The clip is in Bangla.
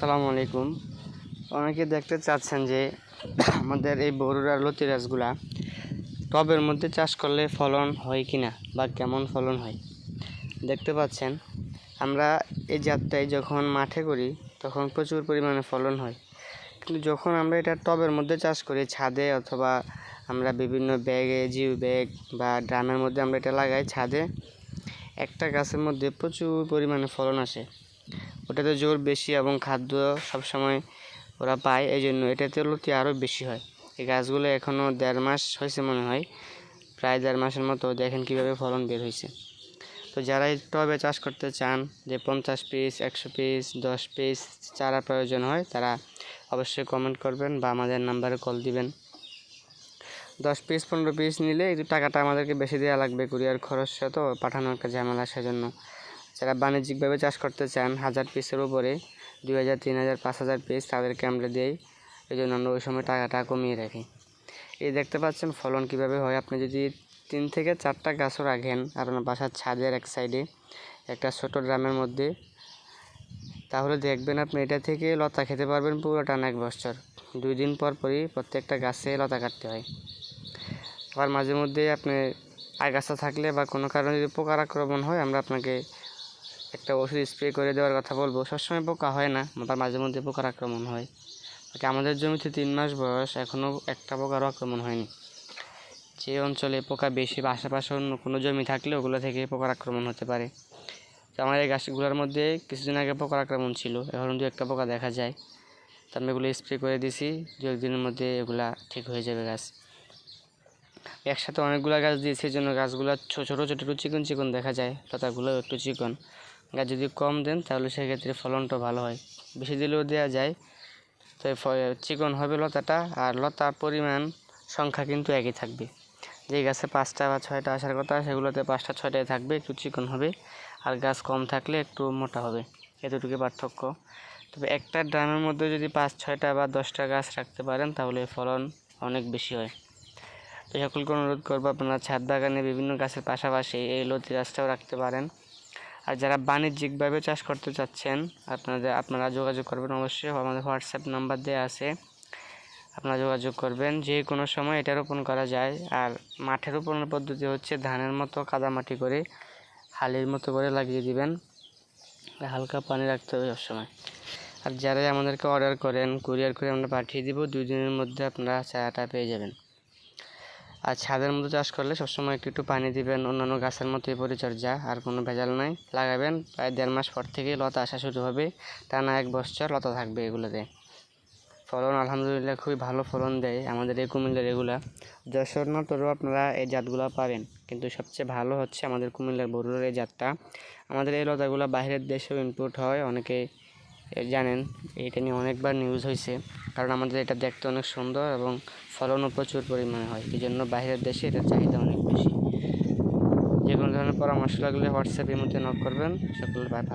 আসসালামু আলাইকুম। অনেকে দেখতে চাচ্ছেন যে আমাদের এই বড়ুরা লতি গাছগুলা টবের মধ্যে চাষ করলে ফলন হয় কি না বা কেমন ফলন হয়? দেখতে পাচ্ছেন, আমরা এই জাতটাই যখন মাঠে করি, তখন প্রচুর পরিমাণে ফলন হয়। কিন্তু যখন আমরা এটা টবের মধ্যে চাষ করি, ছাদে অথবা আমরা বিভিন্ন ব্যাগে জিও ব্যাগ বা ড্রামের মধ্যে আমরা এটা লাগাই, ছাদে একটা গাছের মধ্যে প্রচুর পরিমাণে ফলন আসে। ওটাতে জোর বেশি এবং খাদ্য সবসময় ওরা পায় এই জন্য এটাতে লতি আরও বেশি হয়। এই গাছগুলো এখনও দেড় মাস হয়েছে মনে হয়, প্রায় দেড় মাসের মতো। দেখেন কীভাবে ফলন বের হয়েছে। তো যারা টবে চাষ করতে চান, যে পঞ্চাশ পিস, একশো পিস, দশ পিস চারা প্রয়োজন হয়, তারা অবশ্যই কমেন্ট করবেন বা আমাদের নাম্বারে কল দিবেন। দশ পিস, পনেরো পিস নিলে একটু টাকাটা আমাদেরকে বেশি দেওয়া লাগবে। কুরিয়ার খরচ তো পাঠানোর একটা ঝামেলা সেজন্য। যারা বাণিজ্যিকভাবে চাষ করতে চান, হাজার পিসের উপরে দুই হাজার, তিন হাজার, পাঁচ হাজার পিস তাদেরকে আমরা দিই এই জন্য আমরা ওই সময় টাকাটা কমিয়ে রাখি। এই দেখতে পাচ্ছেন ফলন কীভাবে হয়? আপনি যদি তিন থেকে চারটা গাছও রাখেন আপনার বাসার ছাদের এক সাইডে একটা ছোট ড্রামের মধ্যে, তাহলে দেখবেন আপনি এটা থেকে লতা খেতে পারবেন পুরো টানা এক বছর। দুই দিন পর পরই প্রত্যেকটা গাছে লতা কাটতে হয়। আবার মাঝে মধ্যে আপনি আগাছা থাকলে বা কোনো কারণে যদি পোকার আক্রমণ হয়, আমরা আপনাকে একটা ওষুধ স্প্রে করে দেওয়ার কথা বলব। সবসময় পোকা হয় না, আবার মাঝে মধ্যে পোকার আক্রমণ হয়। বাকি আমাদের জমিতে তিন মাস বয়স এখনও একটা পোকারও আক্রমণ হয়নি। যে অঞ্চলে পোকা বেশি বা আশেপাশে অন্য কোনো জমি থাকলে ওগুলো থেকে পোকার আক্রমণ হতে পারে। তো আমার এই গাছগুলোর মধ্যে কিছুদিন আগে পোকার আক্রমণ ছিল, এখন দু একটা পোকা দেখা যায়। তো আমি এগুলো স্প্রে করে দিছি, দু একদিনের মধ্যে এগুলা ঠিক হয়ে যাবে গাছ। একসাথে অনেকগুলো গাছ দিয়েছি, এই জন্য গাছগুলো ছোটো ছোটো ছোটো চিকন চিকন দেখা যায় লতাগুলো একটু চিকন। গাছ যদি কম দেন, তাহলে সেক্ষেত্রে ফলনটা ভালো হয়। বেশি দিলেও দেওয়া যায়। তো চিকন হবে লতাটা, আর লতার পরিমাণ, সংখ্যা কিন্তু একই থাকবে। যে গাছে পাঁচটা বা ছয়টা আসার কথা, সেগুলোতে পাঁচটা ছয়টায় থাকবে, একটু চিকন হবে। আর গাছ কম থাকলে একটু মোটা হবে। এতটুকু পার্থক্য। তবে একটা ড্রামের মধ্যে যদি পাঁচ, ছয়টা বা দশটা গাছ রাখতে পারেন, তাহলে ফলন অনেক বেশি হয়। তো সকলকে অনুরোধ করব, আপনারা ছাদ বাগানে বিভিন্ন গাছের পাশাপাশি এই লতি গাছটাও রাখতে পারেন। আর যারা বাণিজ্যিকভাবে চাষ করতে চাচ্ছেন আপনাদের আপনারা যোগাযোগ করবেন অবশ্যই। আমাদের হোয়াটসঅ্যাপ নাম্বার দেওয়া আছে। আপনারা যোগাযোগ করবেন। যে কোনো সময় এটা রোপণ করা যায়। আর মাঠে রোপণের পদ্ধতি হচ্ছে ধানের মতো কাদামাটি করে হালির মতো করে লাগিয়ে দিবেন। হালকা পানি রাখতে হবে সবসময়। আর যারা আমাদেরকে অর্ডার করেন কুরিয়ার করে আমরা পাঠিয়ে দিব। দুই দিনের মধ্যে আপনারা চারাটা পেয়ে যাবেন। আর ছাদের মধ্যে চাষ করলে সবসময় একটু একটু পানি দিবেন, অন্যান্য গাছের মতোই পরিচর্যা, আর কোনো ভেজাল নাই। লাগাবেন, প্রায় দেড় মাস পর থেকে লতা আসা শুরু হবে। টানা এক বছর লতা থাকবে এগুলোতে। ফলন আলহামদুলিল্লাহ খুবই ভালো ফলন দেয় আমাদের এই কুমিল্লার এগুলা। যশোর না তোরও আপনারা এই জাতগুলো পাবেন কিন্তু সবচেয়ে ভালো হচ্ছে আমাদের কুমিল্লার বরুড়ের এই জাতটা। আমাদের এই লতাগুলো বাইরের দেশেও ইনপুট হয়, অনেকে জানেন, এটা নিয়ে অনেকবার নিউজ হয়েছে কারণ আমাদের এটা দেখতে অনেক সুন্দর এবং ফলনও প্রচুর পরিমাণে হয়। এই জন্য বাইরের দেশে এটার চাহিদা অনেক বেশি। যে কোনো ধরনের পরামর্শ লাগলে হোয়াটসঅ্যাপের মধ্যে নক করবেন। সকল ভালো